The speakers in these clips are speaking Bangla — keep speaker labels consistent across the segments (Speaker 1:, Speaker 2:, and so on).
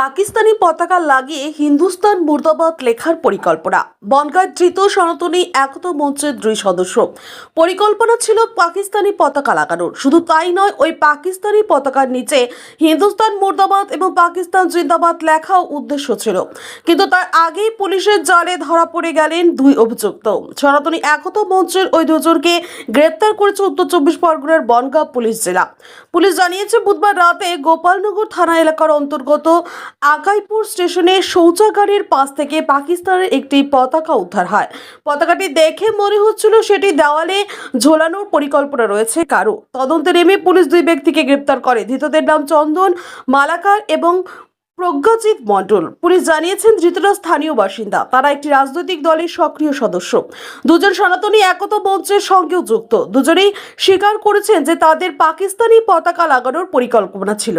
Speaker 1: পাকিস্তানি পতাকা লাগিয়ে হিন্দুস্তান মুর্দাবাদ লেখার পরিকল্পনা। বনগাঁয় ধৃত সনাতনী একতা মঞ্চের দুই সদস্য। পরিকল্পনা ছিল পাকিস্তানি পতাকা লাগানোর। শুধু তাই নয়, ওই পাকিস্তানি পতাকার নিচে হিন্দুস্তান মুর্দাবাদ এবং পাকিস্তান জিন্দাবাদ লেখাও উদ্দেশ্য ছিল। কিন্তু তার আগেই পুলিশের জালে ধরা পড়ে গেলেন দুই অভিযুক্ত। সনাতনী একতা মঞ্চের ওই দুজনকে গ্রেপ্তার করেছে উত্তর চব্বিশ পরগনার বনগাঁ পুলিশ জেলা। পুলিশ জানিয়েছে, বুধবার রাতে গোপালনগর থানা এলাকার অন্তর্গত আকাইপুর স্টেশনে শৌচাগারের পাশ থেকে পাকিস্তানের একটি পতাকা উদ্ধার হয়। পতাকাটি দেখে মনে হচ্ছিল সেটি দেওয়ালে ঝোলানোর পরিকল্পনা রয়েছে কারও তদন্তে নেমে পুলিশ দুই ব্যক্তিকে গ্রেপ্তার করে। ধৃতদের নাম চন্দন মালাকার এবং প্রজ্ঞাজিৎ মণ্ডল, পুলিশ জানিয়েছেন ধৃতরা স্থানীয় বাসিন্দা। তারা একটি রাজনৈতিক দলের সক্রিয় সদস্য। দুজন সনাতনী একতা মঞ্চের সঙ্গেও যুক্ত। দুজনেই স্বীকার করেছেন যে তাদের পাকিস্তানি পতাকা লাগানোর পরিকল্পনা ছিল।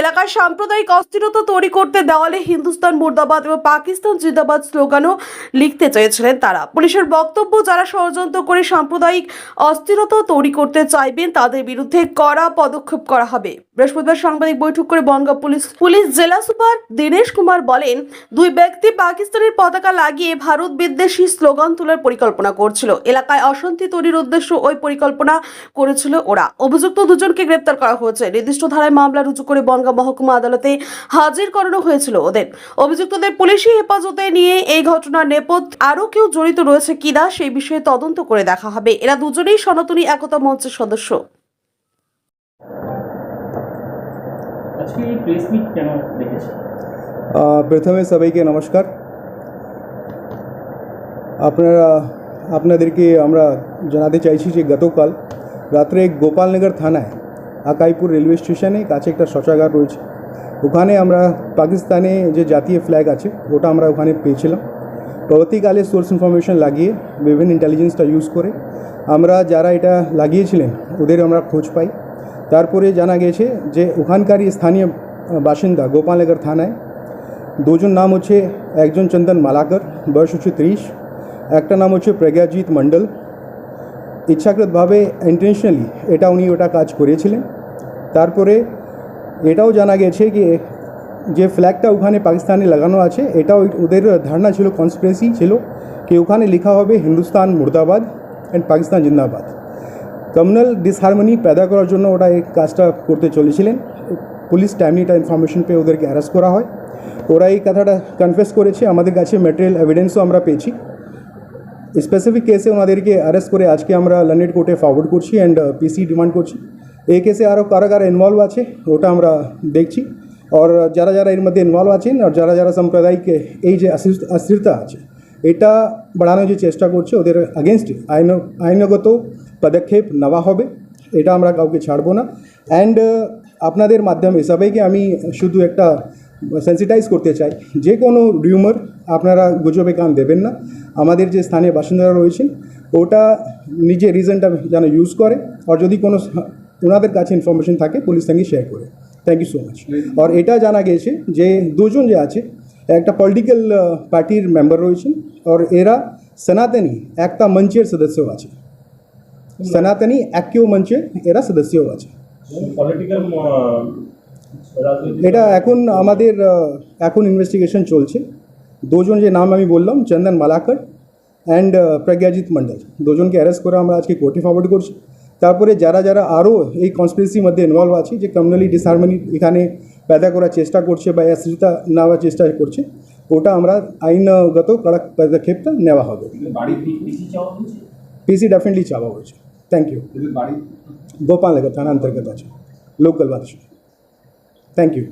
Speaker 1: এলাকায় সাম্প্রদায়িক অস্থিরতা তৈরি করতে দেওয়ালে হিন্দুস্তান মুর্দাবাদ এবং পাকিস্তান জিন্দাবাদ স্লোগানও লিখতে চেয়েছিলেন তারা। পুলিশের বক্তব্য যারা ষড়যন্ত্র করে সাম্প্রদায়িক অস্থিরতা তৈরি করতে চাইবেন, তাদের বিরুদ্ধে কড়া পদক্ষেপ করা হবে। বৃহস্পতিবার সাংবাদিক বৈঠক করে বনগাঁ পুলিশ পুলিশ জেলা সুপার দীনেশ কুমার বলেন, দুই ব্যক্তি পাকিস্তানের পতাকা লাগিয়ে ভারত বিদ্বেষী স্লোগান তোলার পরিকল্পনা করছিল। এলাকায় অশান্তি তৈরির উদ্দেশ্য ওই পরিকল্পনা করেছিল ওরা। অভিযুক্ত দুজনকে গ্রেপ্তার করা হয়েছে। নির্দিষ্ট ধারায় মামলা রুজু করে বনগাঁ মহকুমা আদালতে হাজির করানো হয়েছিল ওদের। অভিযুক্তদের পুলিশি হেফাজতে নিয়ে এই ঘটনার নেপথ্য আরও কেউ জড়িত রয়েছে কিনা, সেই বিষয়ে তদন্ত করে দেখা হবে। এরা দুজনেই সনাতনী একতা মঞ্চের সদস্য।
Speaker 2: আজকে এই প্রেস মিট কেন দেখেছেন?
Speaker 3: প্রথমে সবাইকে নমস্কার। আপনারা, আপনাদেরকে আমরা জানাতে চাইছি যে গতকাল রাত্রে গোপালনগর থানায় আকাইপুর রেলওয়ে স্টেশনে কাছে একটা শৌচাগার রয়েছে। ওখানে আমরা পাকিস্তানে যে জাতীয় ফ্ল্যাগ আছে, ওটা আমরা ওখানে পেয়েছিলাম। পরবর্তীকালে সোর্স ইনফরমেশন লাগিয়ে বিভিন্ন ইন্টেলিজেন্সটা ইউজ করে আমরা যারা এটা লাগিয়েছিলেন, ওদের আমরা খোঁজ পাই। তারপরে জানা গেছে যে ওখানকারই স্থানীয় বাসিন্দা গোপালনগর থানায়। দুজন নাম হচ্ছে একজন চন্দন মালাকর, বয়স হচ্ছে ত্রিশ, একটা নাম হচ্ছে প্রজ্ঞাজিৎ মণ্ডল। ইচ্ছাকৃতভাবে ইন্টেনশনালি এটা উনি ওটা কাজ করেছিলেন। তারপরে এটাও জানা গেছে কি, যে ফ্ল্যাগটা ওখানে পাকিস্তানে লাগানো আছে, এটাও ওদের ধারণা ছিল কনস্পিরেসি ছিল, কি ওখানে লেখা হবে হিন্দুস্তান মুর্দাবাদ অ্যান্ড পাকিস্তান জিন্দাবাদ। কমিউনাল ডিসহারমনি पैदा করার জন্য ওরা এই কাজটা করতে চলেছিলেন। পুলিশ টাইমলিটা ইনফরমেশন পেয়ে ওদেরকে অ্যারেস্ট করা হয়। ওরা এই কথাটা কনফেস করেছে। আমাদের কাছে ম্যাটেরিয়াল এভিডেন্সও আমরা পেয়েছি। স্পেসিফিক কেসে ওনাদেরকে অ্যারেস্ট করে আজকে আমরা লন্ডন কোর্টে ফরওয়ার্ড করছি অ্যান্ড পিসি ডিমান্ড করছি। এই কেসে আরও কারা কারা ইনভলভ আছে, ওটা আমরা দেখছি। আর যারা যারা এর মধ্যে ইনভলভ আছেন আর যারা যারা সাম্প্রদায়িক এই যে অস্থিরতা আছে, এটা বাড়ানোর যে চেষ্টা করছে ওদের আগেনস্টে আইন, আইনগত পদক্ষেপ নেওয়া হবে, এটা আমরা কাউকে ছাড়বো না। অ্যান্ড আপনাদের মাধ্যমে সবাইকে আমি শুধু একটা সেন্সিটাইজ করতে চাই, যে কোনো রিউমার আপনারা গুজবে কান দেবেন না। আমাদের যে স্থানীয় বাসিন্দারা রয়েছেন, ওটা নিজে রিজনটা যেন ইউজ করে, আর যদি কোনো ওনাদের কাছে ইনফরমেশন থাকে পুলিশ সঙ্গে শেয়ার করে। থ্যাংক ইউ সো মাচ আর এটা জানা গেছে যে দুজন যে আছে, একটা পলিটিক্যাল পার্টির মেম্বার রয়েছেন, আর এরা সনাতনী একটা মঞ্চের সদস্য আছে। সনাতনী একীয় মঞ্চের এরা সদস্যও আছে এটা এখন আমাদের এখন ইনভেস্টিগেশন চলছে দুজন যে নাম আমি বললাম চন্দন মালাকর অ্যান্ড প্রজ্ঞাজিৎ মণ্ডল দুজনকে অ্যারেস্ট করে আমরা আজকে কোর্টে ফরওয়ার্ড করছি তারপরে যারা যারা আরও এই কনস্পিরেসির মধ্যে ইনভলভ আছে যে কমিউনালি ডিসহারমনি এখানে पैदा করার চেষ্টা করছে বা অস্থিরতা নেওয়ার চেষ্টা করছে ওটা আমরা আইনগত কড়া পদক্ষেপটা নেওয়া হবে পিসি ডেফিনেটলি চাওয়া হয়েছে থ্যাংক ইউ
Speaker 2: এদের বাড়ি
Speaker 3: গোপালনগর থানা অন্তর্গত আছে লোকাল বাদশা থ্যাংক ইউ